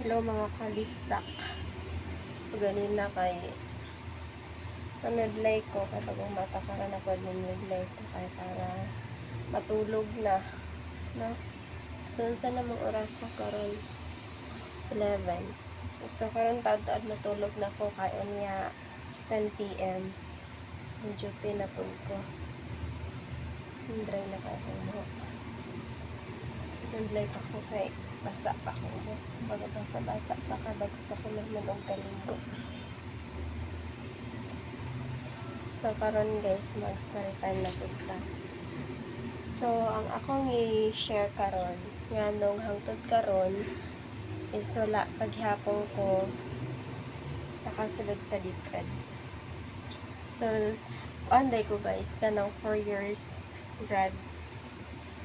Hello mga kalistak. So ganina kay nanadlay ko kapag ang mata ka na ako nanadlay ko kay para matulog na. No? So sa namang oras sa karon 11. So karon taud-taud matulog na ko kay unya 10 PM. Medyo pinapod ko. Hindray na ka akong buhok. Nandlay pa ko kay basa pa ko. Baga basa-basa pa ka bago pa ko nagmanong kaligo. So karon guys, mag-story time na pud ta. So ang akong i-share karon, nga nung hangtod karon is wala paghapon ko nakasulod sa DepEd. So, anday ko guys, kanang 4 years grad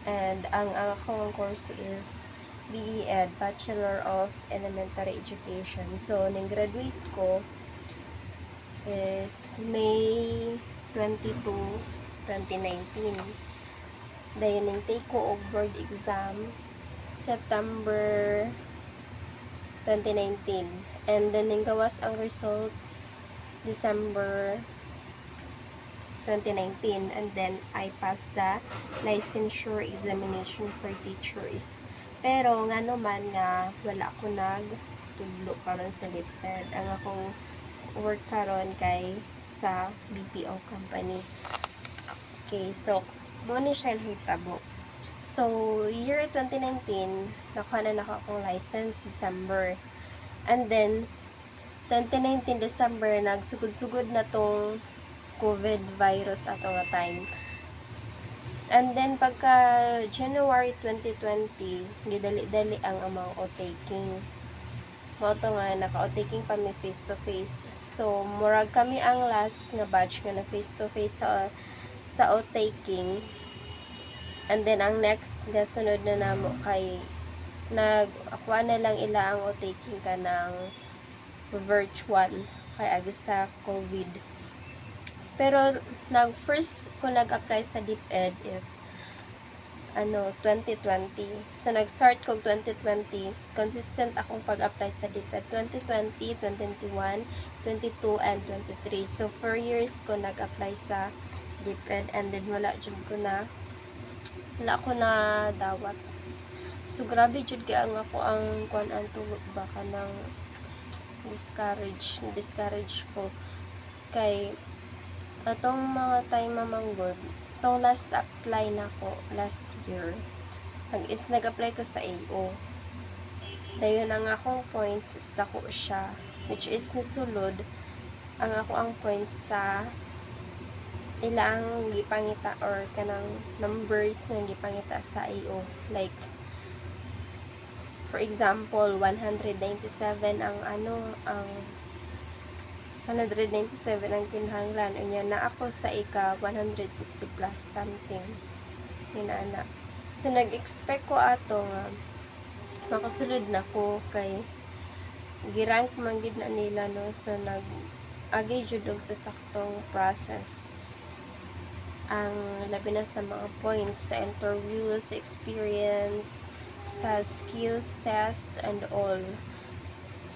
And ang ang akong course is BEd, Bachelor of Elementary Education. So, ning graduate ko is May 22, 2019. Dahil ning take ko og board exam September 2019. And then ning gawas ang result December 2019 and then I passed the licensure examination for teachers. Pero nga naman nga wala ko nag tudlo karon sa DepEd. Ang akong work karon kay sa BPO company. Okay, so mo ni hitabo. So, year 2019, nakuha na nako akong license December. And then, 2019 December, nagsugod-sugod na tong COVID virus ato time. And then pagka January 2020, gidali-dali ang amang o-taking. Mo to nga naka-o-taking pa mi face to face. So murag kami ang last nga batch nga na face to face sa sa o-taking. And then ang next nga na namo kay nag akuha na lang ila ang o-taking ka ng virtual kay agi sa COVID. Pero, nag first ko nag-apply sa DepEd is ano, 2020. So, nag-start ko 2020. Consistent akong pag-apply sa DepEd. 2020, 2021, 22, and 23. So, 4 years ko nag-apply sa DepEd. And then, wala jud ko na wala ko na dawat. So, grabe jud kaya ang ako ang kuan ang tugot baka ng discourage, discourage ko kay atong mga time mamanggod, itong last apply na ko last year, nag is nag-apply ko sa AO. Dayon ang akong points is dako siya, which is nisulod ang ako ang points sa ilang gipangita or kanang numbers na gipangita sa AO. Like, for example, 197 ang ano, ang 197 ang kinahanglan unya na ako sa ika 160 plus something. Hinana so nag-expect ko ato nga makasulod na ko kay girank man gid na nila no? So nag agi jud sa saktong process. Ang labi na sa mga points sa interview, sa experience, sa skills test and all.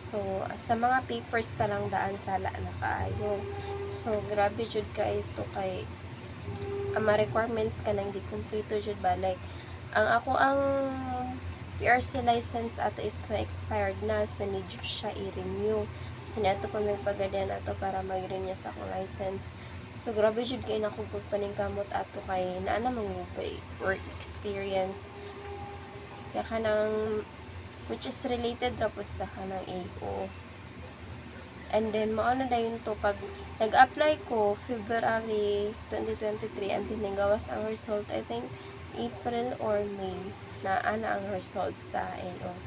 So, sa mga papers ta lang daan sala na kaayo. So, grabe jud ka ito kay ang mga requirements ka nang di kumpleto jud ba like ang ako ang PRC license ato is na expired na so need siya i-renew. So, nato pa may pagadan ato para mag-renew sa akong license. So, grabe jud kay nako pagpaningkamot ato kay naa na mga work experience. Kaya ka nang which is related rapod sa kanang AO. And then, maano na yun to, pag nag-apply ko, February 2023, and then gawas ang result, I think, April or May, na ana ang result sa AO.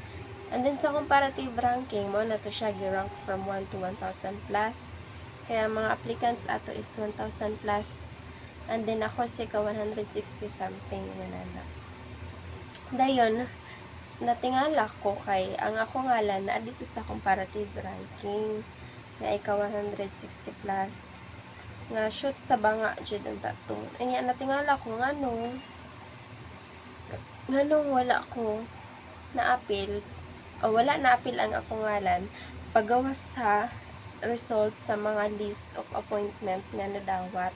And then, sa comparative ranking, mo na to siya, gi-rank from 1 to 1,000 plus. Kaya, mga applicants ato is 1,000 plus. And then, ako si ka 160 something, na na. Dayon, natingala ko kay ang ako ngalan na dito sa comparative ranking nga ikaw 160 plus. Nga shoot sa banga jud ang tato anya natingala ko ngano nganong wala ko na appeal o wala na apil ang akong ngalan pagawas sa results sa mga list of appointment nga nadawat.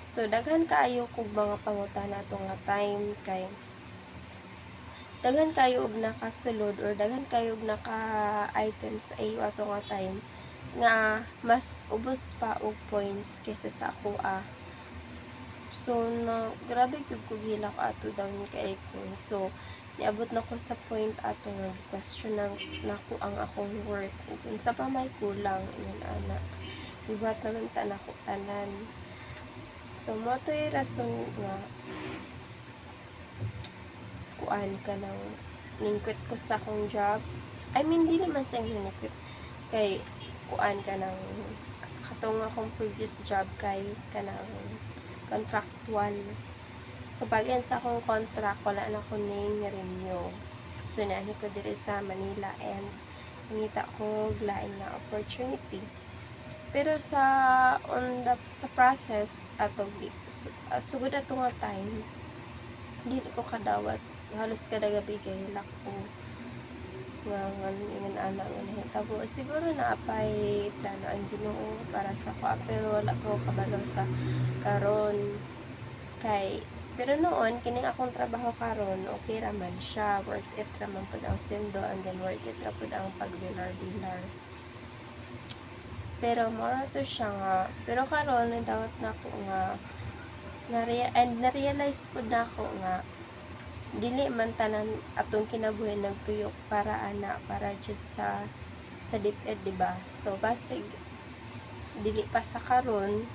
So daghan kaayo kog mga pangutana ato nga time kay daghan kayo og nakasulod or daghan kayo og naka items iyo ato nga time nga mas ubos pa og points kaysa sa ako ah. So na grabe gyud ko ato daw ni kay ko so niabot na ko sa point ato nga question ng nako ang akong work. Ug unsa pa may kulang ingon ana. Ibat naman ta nako tanan. So mo to rason nga kuan ka ng ningkwit ko sa akong job. I mean di naman sa ningkwit kay kuan ka ng katong akong previous job kay kanang contractual so pag sa akong contract wala na ko ning renew so nani ko diri sa Manila and nangita ko lain na opportunity. Pero sa on the sa process ato su, uh, sugod ato time dili ko kadawat. Halos kada gabi kay lako nga nga ingon ana nga nahitabo siguro na apay plano ang Ginoo para sa ko. Pero wala ko kabalo sa karon. Kay pero noon kining akong trabaho karon okay raman siya. Worth it raman pud ang sweldo and then worth it ra pud ang pagbilar-bilar. Pero mora to siya nga. Pero karon nadawat na ko nga na and na-realize pud na ako nga dili man tanan atong kinabuhi nagtuyok para ana para jud sa sa DepEd di ba? So basig dili pa sa karon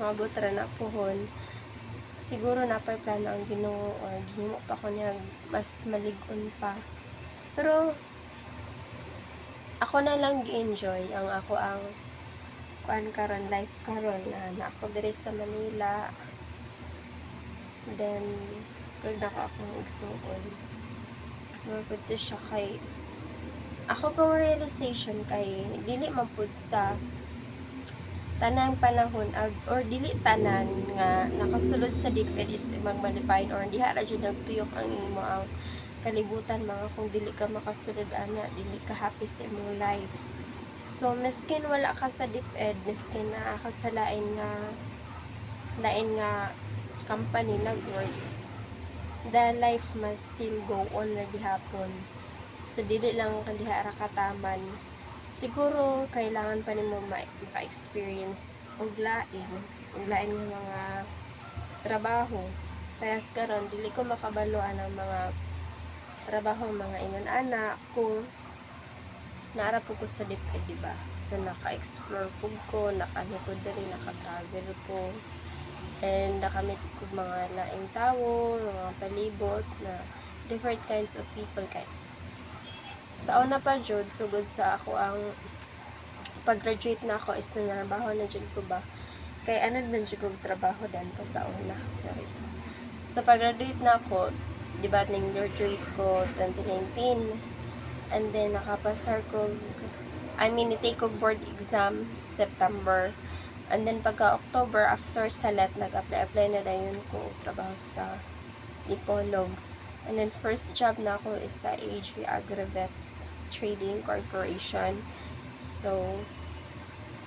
mabot ra na pohon siguro na pa plano ang Ginoo or gihimo pa ko niya mas malig-on pa. Pero ako na lang gi-enjoy ang ako ang kuan karon life karon na, na ako diri sa Manila then good na ko akong igsuon mabot to siya kay ako pong realization kay dili man pud sa tanang panahon or dili tanan nga nakasulod sa DepEd is magmalipayon or diha ra jud nagtuyok ang imo ang kalibutan mga kung dili ka makasulod ana dili ka happy sa imong life. So miskin wala ka sa DepEd miskin naa ka sa lain nga lain nga company nag-work the life must still go on na gihapon so dili lang kandiha ra kataman siguro kailangan pa nimo ma- maka-experience og lain og lain nga mga trabaho kaya karon dili ko makabalo ang mga trabaho mga ingon ana ko naara po ko sa DepEd, di ba? So, naka-explore po ko, nakalikod diri, naka-travel ko. And nakamit ko mga laing tao, mga palibot, na different kinds of people kay sa una pa jud sugod sa ako ang pag-graduate na ako is nanarabaho na jud ko ba? Kay anad man jud kog trabaho dan pa sa una charis. Sa pag-graduate na ako di ba ning graduate ko 2019 and then nakapasar ko I mean i-take ko board exam September and then pagka October after salat nag-apply apply na dayon ko trabaho sa Dipolog and then first job na ako is sa AG Agravet Trading Corporation. So,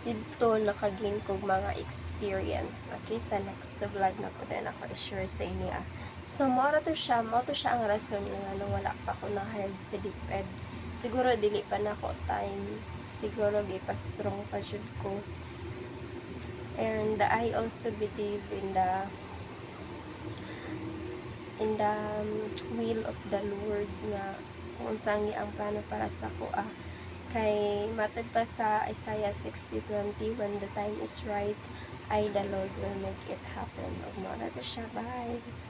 dito nakagain ko mga experience. Okay, sa next vlog na ko din ako share sa inyo. So, mora to siya, mo to siya ang rason nga ano, wala pa ako na-hired sa DepEd. Siguro, dili pa na ako time. Siguro, di pa strong pa jud ko. And I also believe in the in the um, will of the Lord nga kung saan ang plano para sa ko ah. Kay matod pa sa Isaiah 60:20 when the time is right, I the Lord will make it happen. Ug mo na to siya. Bye.